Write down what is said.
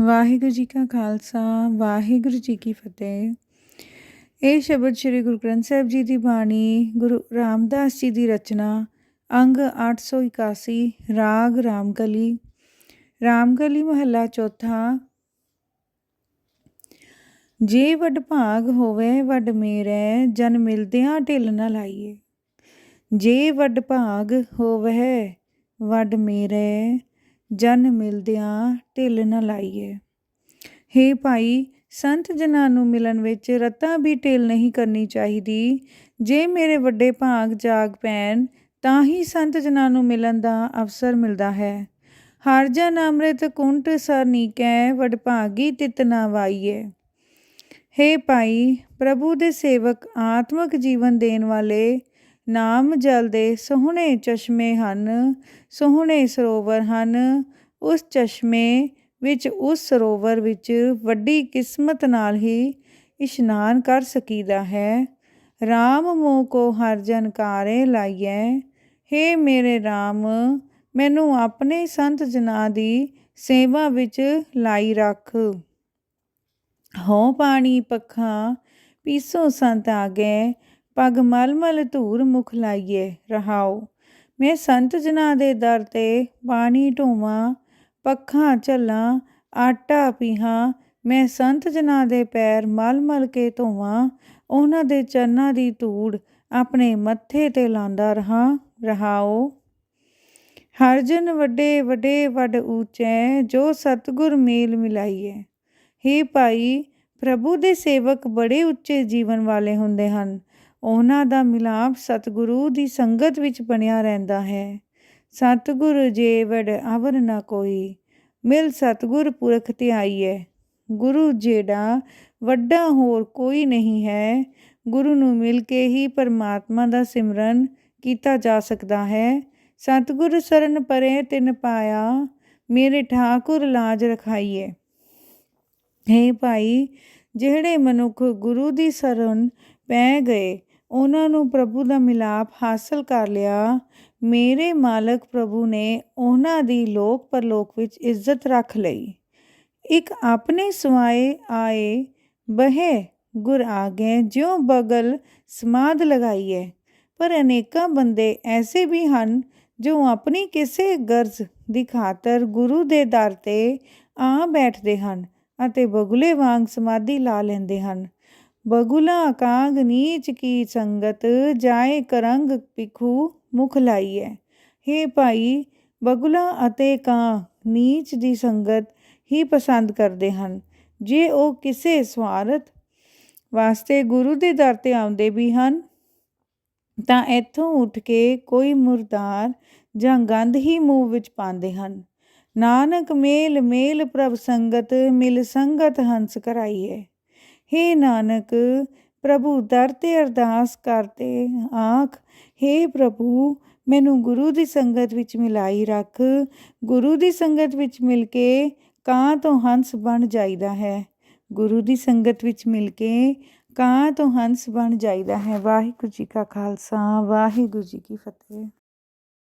ਵਾਹਿਗੁਰੂ ਜੀ ਕਾ ਖਾਲਸਾ, ਵਾਹਿਗੁਰੂ ਜੀ ਕੀ ਫਤਿਹ। ਇਹ ਸ਼ਬਦ ਸ੍ਰੀ ਗੁਰੂ ਗ੍ਰੰਥ ਸਾਹਿਬ ਜੀ ਦੀ ਬਾਣੀ, ਗੁਰੂ ਰਾਮਦਾਸ ਜੀ ਦੀ ਰਚਨਾ, ਅੰਗ 881 ਰਾਗ ਰਾਮਕਲੀ ਰਾਮਕਲੀ ਮਹੱਲਾ ਚੌਥਾ, ਜੇ ਵੱਡ ਭਾਗ ਹੋਵੇ, ਵੱਡ ਮੇਰੇ, ਜਨ ਮਿਲਦਿਆਂ ਢਿੱਲ ਨਾ ਲਾਈਏ। ਜੇ ਵੱਡ ਭਾਗ ਹੋਵੇ, ਵੱਡ ਮੇਰੇ ਜਨ ਮਿਲਦਿਆਂ ਢਿੱਲ ਨਾ ਲਾਈਏ। ਹੇ ਭਾਈ, ਸੰਤ ਜਨਾਂ ਨੂੰ ਮਿਲਣ ਵਿੱਚ ਰਤਾ ਵੀ ਢਿੱਲ ਨਹੀਂ ਕਰਨੀ ਚਾਹੀਦੀ। ਜੇ ਮੇਰੇ ਵੱਡੇ ਭਾਗ ਜਾਗ ਪੈਣ, ਤਾਂ ਹੀ ਸੰਤ ਜਨਾਂ ਨੂੰ ਮਿਲਣ ਦਾ ਅਵਸਰ ਮਿਲਦਾ ਹੈ। ਹਰ ਜਨ ਅੰਮ੍ਰਿਤ ਕੁੰਟ ਸਰ ਨੀਕੈ, ਵਡ ਭਾਗੀ ਤਿਤ ਨਾ ਵਾਈਏ। ਹੇ ਭਾਈ, ਪ੍ਰਭੂ ਦੇ ਸੇਵਕ ਆਤਮਿਕ ਜੀਵਨ ਦੇਣ ਵਾਲੇ ਨਾਮ ਜਲ ਦੇ ਸੋਹਣੇ ਚਸ਼ਮੇ ਹਨ, ਸੋਹਣੇ ਸਰੋਵਰ ਹਨ। ਉਸ ਚਸ਼ਮੇ ਵਿੱਚ, ਉਸ ਸਰੋਵਰ ਵਿੱਚ ਵੱਡੀ ਕਿਸਮਤ ਨਾਲ ਹੀ ਇਸ਼ਨਾਨ ਕਰ ਸਕੀਦਾ ਹੈ। RAM ਮੋਹ ਕੋ ਹਰ ਜਨ ਕਾਰੇ ਲਾਈਐ। हे ਮੇਰੇ RAM ਮੈਨੂੰ ਆਪਣੇ ਸੰਤ ਜਨਾਂ ਦੀ ਸੇਵਾ ਵਿੱਚ ਲਾਈ ਰੱਖ। ਹੋ ਪਾਣੀ ਪੱਖਾ, ਪੀਸੋ ਸੰਤ ਆਗੇ। ਪਗ ਮਲ ਮਲ ਧੂਰ ਮੁਖ ਲਾਈਏ, ਰਹਾਓ। ਮੈਂ ਸੰਤ ਜਨਾਂ ਦੇ ਦਰ ਤੇ ਪਾਣੀ ਢੋਵਾਂ, ਪੱਖਾਂ ਝੱਲਾਂ, ਆਟਾ ਪੀਹਾਂ। ਮੈਂ ਸੰਤ ਜਨਾਂ ਦੇ ਪੈਰ ਮਲ ਮਲ ਕੇ ਧੋਵਾਂ, ਉਹਨਾਂ ਦੇ ਚਰਨਾਂ ਦੀ ਧੂੜ ਆਪਣੇ ਮੱਥੇ ਤੇ ਲਾਂਦਾ ਰਹਾ, ਰਹਾਓ। ਹਰ ਜਨ ਵੱਡੇ ਵੱਡੇ ਵੱਡ ਉੱਚੇ ਜੋ ਸਤਗੁਰ ਮੇਲ ਮਿਲਾਈਏ। ਹੇ ਭਾਈ, ਪ੍ਰਭੂ ਦੇ ਸੇਵਕ ਬੜੇ ਉੱਚੇ ਜੀਵਨ ਵਾਲੇ ਹੁੰਦੇ ਹਨ। ਉਹਨਾਂ ਦਾ ਮਿਲਾਪ ਸਤਿਗੁਰੂ ਦੀ ਸੰਗਤ ਵਿੱਚ ਬਣਿਆ ਰਹਿੰਦਾ ਹੈ। ਸਤਿਗੁਰ ਜੇ ਵਡ ਅਵਰ ਨਾ ਕੋਈ, ਮਿਲ ਸਤਿਗੁਰ ਪੁਰਖ ਧਿਆਈਏ ਗੁਰੂ ਜਿਹੜਾ ਵੱਡਾ ਹੋਰ ਕੋਈ ਨਹੀਂ ਹੈ, ਗੁਰੂ ਨੂੰ ਮਿਲ ਕੇ ਹੀ ਪਰਮਾਤਮਾ ਦਾ ਸਿਮਰਨ ਕੀਤਾ ਜਾ ਸਕਦਾ ਹੈ। ਸਤਿਗੁਰ ਸਰਨ ਪਰੇ ਤਿਨ ਪਾਇਆ, ਮੇਰੇ ਠਾਕੁਰ ਲਾਜ ਰਖਾਈਏ ਹੈ ਭਾਈ, ਜਿਹੜੇ ਮਨੁੱਖ ਗੁਰੂ ਦੀ ਸਰਨ ਪੈ ਗਏ ਉਹਨਾਂ ਨੂੰ ਪ੍ਰਭੂ ਦਾ ਮਿਲਾਪ ਹਾਸਲ ਕਰ ਲਿਆ। ਮੇਰੇ ਮਾਲਕ ਪ੍ਰਭੂ ਨੇ ਉਹਨਾਂ ਦੀ ਲੋਕ ਪਰਲੋਕ ਵਿੱਚ ਇੱਜ਼ਤ ਰੱਖ ਲਈ। ਇੱਕ ਆਪਣੇ ਸਵਾਏ ਆਏ ਬਹਿ ਗੁਰ ਆ ਗਏ ਜਿਉ ਬਗਲ ਸਮਾਦ ਲਗਾਈਏ ਪਰ ਅਨੇਕਾਂ ਬੰਦੇ ਐਸੇ ਵੀ ਹਨ, ਜੋ ਆਪਣੀ ਕਿਸੇ ਗਰਜ਼ ਦੀ ਖਾਤਰ ਗੁਰੂ ਦੇ ਦਰ ਤੇ ਆ ਬੈਠਦੇ ਹਨ ਅਤੇ ਬਗੁਲੇ ਵਾਂਗ ਸਮਾਧੀ ਲਾ ਲੈਂਦੇ ਹਨ। ਬਗੁਲਾ ਕਾਂਗ ਨੀਚ ਕੀ ਸੰਗਤ ਜਾਏ ਕਰੰਗ ਪਿਖੂ ਮੁਖ ਲਾਈਐ। हे ਭਾਈ, ਬਗੁਲਾ ਅਤੇ ਕਾਂ ਨੀਚ ਦੀ ਸੰਗਤ ਹੀ ਪਸੰਦ ਕਰਦੇ ਹਨ। ਜੇ ਉਹ ਕਿਸੇ ਸਵਾਰਥ ਵਾਸਤੇ ਗੁਰੂ ਦੇ ਦਰ ਤੇ ਆਉਂਦੇ ਵੀ ਹਨ, ਤਾਂ ਇੱਥੋਂ ਉੱਠ ਕੇ ਕੋਈ ਮੁਰਦਾਰ ਜਾਂ ਗੰਧ ਹੀ ਮੂੰਹ ਵਿੱਚ ਪਾਉਂਦੇ ਹਨ। ਨਾਨਕ ਮੇਲ ਮੇਲ ਪ੍ਰਭ ਸੰਗਤ, ਮਿਲ ਸੰਗਤ ਹੰਸ ਕਰਾਈਏ हे ਨਾਨਕ, ਪ੍ਰਭੂ ਦਰ ਤੇ ਅਰਦਾਸ ਕਰਤੇ ਆਖ हे ਪ੍ਰਭੂ, ਮੈਨੂੰ ਗੁਰੂ ਦੀ ਸੰਗਤ ਵਿੱਚ ਮਿਲਾਈ ਰੱਖ। ਗੁਰੂ ਦੀ ਸੰਗਤ ਵਿੱਚ ਮਿਲ ਕੇ ਕਾਂ ਤੋਂ ਹੰਸ ਬਣ ਜਾਈਦਾ ਹੈ। ਗੁਰੂ ਦੀ ਸੰਗਤ ਵਿੱਚ ਮਿਲ ਕੇ ਕਾਂ ਤੋਂ ਹੰਸ ਬਣ ਜਾਈਦਾ ਹੈ। ਵਾਹਿਗੁਰੂ ਜੀ ਕਾ ਖਾਲਸਾ, ਵਾਹਿਗੁਰੂ ਜੀ ਕੀ ਫਤਿਹ।